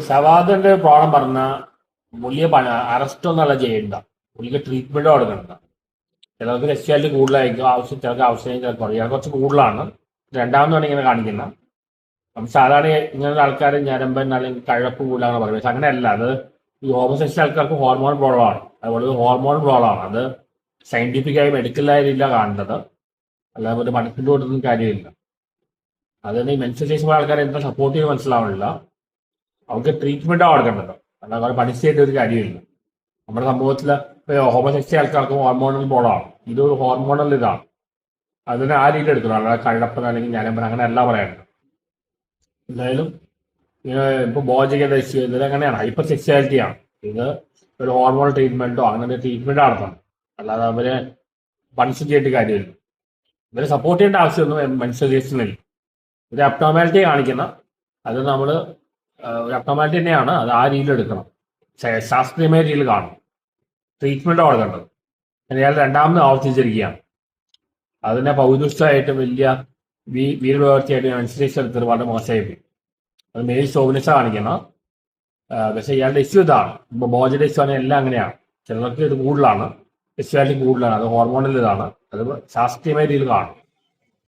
സവാദിന്റെ problem പറഞ്ഞ പുള്ളിയെ arrest ഒന്നല്ല ചെയ്യണ്ട. പുള്ളിക്ക് ട്രീറ്റ്മെന്റ് കൊടുക്കണ്ട ചിലർക്ക് രക്ഷിയാലിറ്റി കൂടുതലായിരിക്കും. ആവശ്യം ചിലർക്ക് ആവശ്യം ചിലർക്ക് കുറയും. കുറച്ച് കൂടുതലാണ്. രണ്ടാമതാണ് ഇങ്ങനെ കാണിക്കുന്നത്. അപ്പം സാധാരണ ഇങ്ങനെയുള്ള ആൾക്കാർ ഞരമ്പൻ അല്ലെങ്കിൽ കഴപ്പ് കൂടുതലാണ് പറയുന്നത് പക്ഷെ അങ്ങനെയല്ല. അത് ഈ ഹോമോസെക്ഷൻ ആൾക്കാർക്ക് ഹോർമോൺ പ്രോബ്ലം ആണ്. അതുപോലെ ഹോർമോൺ പ്രോബ്ലം ആണ്. അത് സയന്റിഫിക്കായി മെഡിക്കലായ രീതിയിലാണ് കാണേണ്ടത്. അല്ലാതെ ഒരു മണക്കിട്ട് കൊണ്ടൊന്നും കാര്യമില്ല. അതുകൊണ്ട് ഈ മെൻസേഷൻ ആൾക്കാരെ എന്താ സപ്പോർട്ട് ചെയ്ത് മനസ്സിലാവണില്ല അവർക്ക് ട്രീറ്റ്മെന്റ് കൊടുക്കേണ്ടല്ലോ. അല്ലാതെ അവർ പഠിച്ചതിന്റെ ഒരു കാര്യമില്ല. നമ്മുടെ സമൂഹത്തിൽ ഹോമോസെക്ഷൻ ആൾക്കാർക്ക് ഹോർമോണൽ ബോളാണ് ഇതൊരു ഹോർമോണൽ ഇതാണ്. അതിനെ ആ രീതി എടുക്കണം. അല്ലാതെ കഴപ്പൻ അല്ലെങ്കിൽ ഞാനപ്പൻ അങ്ങനെ അല്ല പറയാനുണ്ട് എന്തായാലും ഇപ്പൊ ഇപ്പൊ ബോജക ഇതിൽ അങ്ങനെയാണ്. ഹൈപ്പർ സെക്സ്വാലിറ്റിയാണ് ഇത് ഒരു ഹോർമോൺ ട്രീറ്റ്മെന്റോ അങ്ങനെ ട്രീറ്റ്മെന്റ് നടത്തണം. അല്ലാതെ അവരെ പണിഷ് ചെയ്യേണ്ട കാര്യമില്ല. ഇവരെ സപ്പോർട്ട് ചെയ്യേണ്ട ആവശ്യമൊന്നും മെൻസറേഷനില്ല ഒരു അബ്നോമാലിറ്റി കാണിക്കുന്ന അത് നമ്മൾ ഒരു അബ്നോമാലിറ്റി തന്നെയാണ് അത് ആ രീതിയിൽ എടുക്കണം. ശാസ്ത്രീയമായ രീതിയിൽ കാണണം. ട്രീറ്റ്മെന്റ് കൊടുക്കേണ്ടത് അയാൾ രണ്ടാമത് ആവർത്തിച്ചിരിക്കുകയാണ്. അതിനെ പൗരുഷമായിട്ടും വലിയ വീ- വീരപ്രവർത്തിയായിട്ടും മെൻസറേഷൻ എടുത്തത് വളരെ മോശമായി പോയി. അത് മെയിൽ ശോഭനിച്ച കാണിക്കണം. പക്ഷെ ഇയാളുടെ ഇഷ്യൂ ഇതാണ്. ഇപ്പൊ ബോജയുടെ ഇഷ്യൂ ആണെങ്കിൽ എല്ലാം അങ്ങനെയാണ്. ചിലർക്ക് ഇത് കൂടുതലാണ്. സെക്സ്വാലിറ്റി കൂടുതലാണ്. അത് ഹോർമോണിൽ ഇതാണ്. അത് ശാസ്ത്രീയമായ രീതിയിൽ കാണും